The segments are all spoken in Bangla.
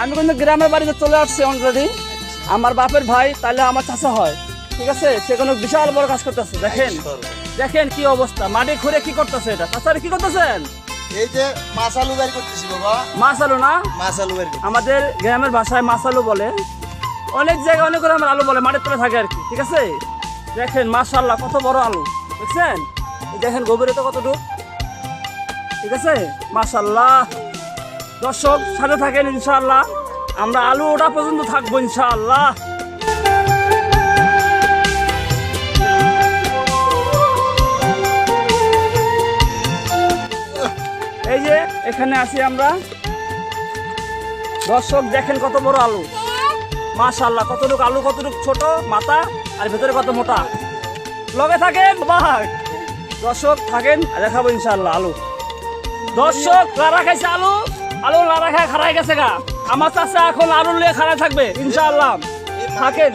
আমি কিন্তু গ্রামের বাড়িতে চলে আসছি অলরেডি আমার বাপের ভাই তাহলে আমার চাচা হয়। ঠিক আছে? সে কোনো বিশাল বড় কাজ করতেছে দেখেন। দেখেন কি অবস্থা। মাটি খুঁড়ে কি করতেছে এটা? চাচারে কি করতেছেন? এই যে করতেছি বাবা। না? আমাদের গ্রামের ভাষায় মাছ আলু বলে। অনেক জায়গায় অনেক রকমের আলু বলে মাটির তলে থাকে আর কি। ঠিক আছে? দেখেন মাশাল্লাহ কত বড় আলু। দেখছেন? দেখেন গভীরতা কতটুকু? ঠিক আছে? মাশাল্লাহ দর্শক, সাথে থাকেন ইনশাআল্লাহ। আমরা আলু ওটা পর্যন্ত থাকব ইনশাআল্লাহ। এই যে, এখানে আছি আমরা। দর্শক, দেখেন কত বড় আলু। মাশাল্লাহ কতটুকু আলু, কতটুকু ছোট, মাথা, আর ভেতরে কত মোটা। লগে থাকেন বাঘ দর্শক, থাকেন দেখাবো ইনশাল্লাহ আলু। দর্শক লারা খাইছে আলু? আলু লারা খায় খারাই গেছে গা। আমার চাষা এখন আলু নিয়ে খারাই থাকবে, ইনশাআল্লাহ। থাকেন।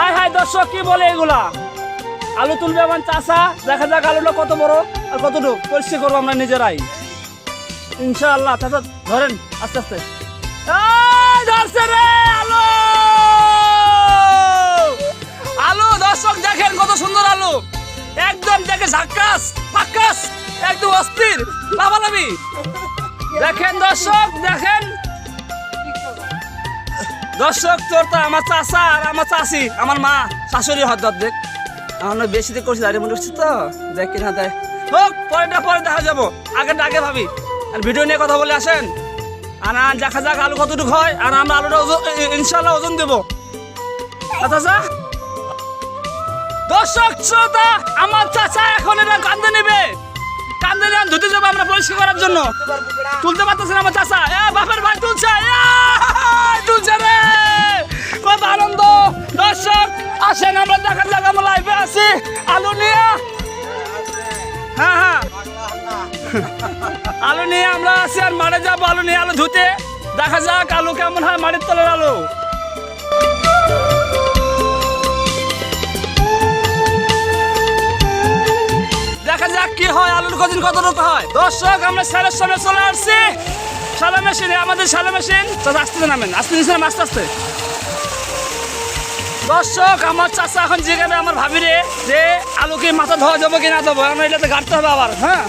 আয় হায় দর্শক, কি বলে এগুলা? আলু তুলবে আমার চাষা, দেখা যাক আলুটা কত বড় আর কতটুকু। পরিষ্কার করব আমরা নিজেরাই। ইনশাআল্লাহ, চাচা, ধরেন, আস্তে আস্তে। ধরছে রে আলু! আলু, দর্শক, দেখেন কত সুন্দর আলু। একদম দেখে ঝাক্কাস, পাক্কাস, একদম অস্থির। লাভালাভি দেখেন দর্শক দেখেন। দর্শক, তোর তো আমার চাষা আর আমার চাষি আমার মা, শাশুড়ি হদ দেখ আমার বেশি দিক করছি, দাঁড়িয়ে মনে করছি তো? দেখ কিনা দেয় হোক পরেটা পরে দেখা যাব। আগেটা আগে ভাবি। আর ভিডিও নিয়ে কথা বলে আসেন। আর আর দেখা যাক আলু কতটুকু হয়, আর আমরা আলুটা ওজন ইনশাল্লাহ ওজন দেবো। আচ্ছা দর্শক, শ্রোতা, আমার চাচা এখন এটা কান্দে নেবে। কান্দে ধুতে যাব আমরা পরিষ্কার করার জন্য। তুলতে পারতেছে না আমার চাচা। এ বাপের ভাই তুলছে তুলছে রে। কত আনন্দ। দর্শক আসেন আমরা দেখা যাক আমরা লাইভে আছি। আলু নিয়ে। হ্যাঁ হ্যাঁ। আলু নিয়ে আমরা আছি আর মাঠে যাব আলু নিয়ে আলু ধুতে। দেখা যাক আলু কেমন হয় মাটির তলের আলু। কদিন কতটুকু হয়? দর্শক, আমরা স্যারের সামনে চলে আসছি। সালা মেশিনে আমাদের সালা মেশিন তো আসতে নামেন। আসতে নিচে আস্তে আস্তে। দর্শক, আমার চাচা এখন জিজ্ঞাসা আমার ভাবিরে যে আলু কি মাথা ধোয়া যাব কি না দেবো, আমরা এটাতে গাড়তে হবে আবার হ্যাঁ?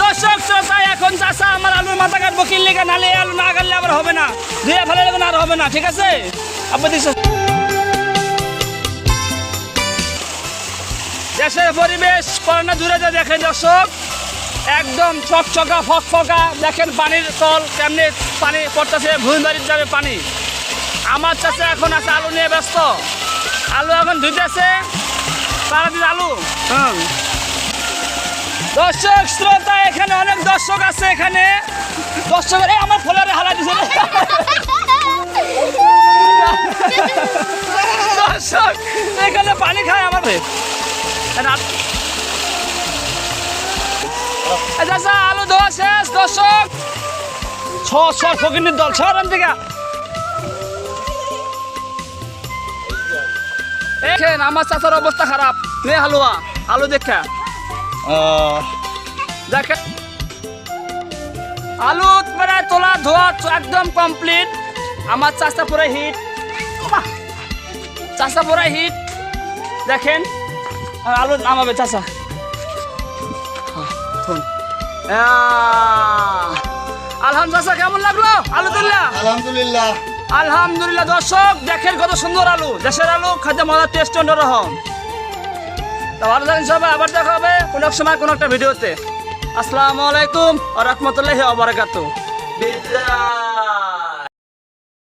দর্শক শ্রোতা এখন চাচা আমার আলুর মাথা কাটবো কিনলে কেন আলু না কাটলে আবার হবে না। ধুয়ে ফেলে দেবেন আর হবে না, ঠিক আছে? আপনি দেশের পরিবেশ করোনা দূরে যে দেখেন দর্শক একদম চকচকা ফকফকা দেখেন পানির তল তেমনি পানি পড়তেছে ভূমি বাড়ির যাবে পানি। আমার চাষে এখন আছে আলু নিয়ে ব্যস্ত। আলু এখন ধুইতেছে সারাদিন আলু। হুম দর্শক শ্রোতা এখানে অনেক দর্শক আছে এখানে। দর্শক এই আমার ফোলারে হালা দিছে দর্শক এখানে পানি খায় এই আলু ধোয়া শেষ, দর্শক। ছ ছর ফকিনের দল ছর আন থেকে। দেখেন আমার চাচার অবস্থা খারাপ। নে হালুয়া, আলু দেখা। দেখেন আলু মানে তোলা ধোয়া একদম কমপ্লিট আমার চাষটা পুরো হিট চাষা পুরো হিট দেখেন। আলু নামাবে চাষা আলহাম চাষা কেমন লাগল? আলু তুললা আলহামদুলিল্লাহ। আলহামদুলিল্লাহ দর্শক দেখেন কত সুন্দর আলু। দেশের আলু খাদ্য মজার টেস্ট অন্যরকম। তো ভালো থাকেন সবাই আবার দেখা হবে কোনো এক সময় কোনো একটা ভিডিওতে। আসসালামু আলাইকুম ও রহমতুল্লাহি ওয়া বারাকাতুহু। বিদায়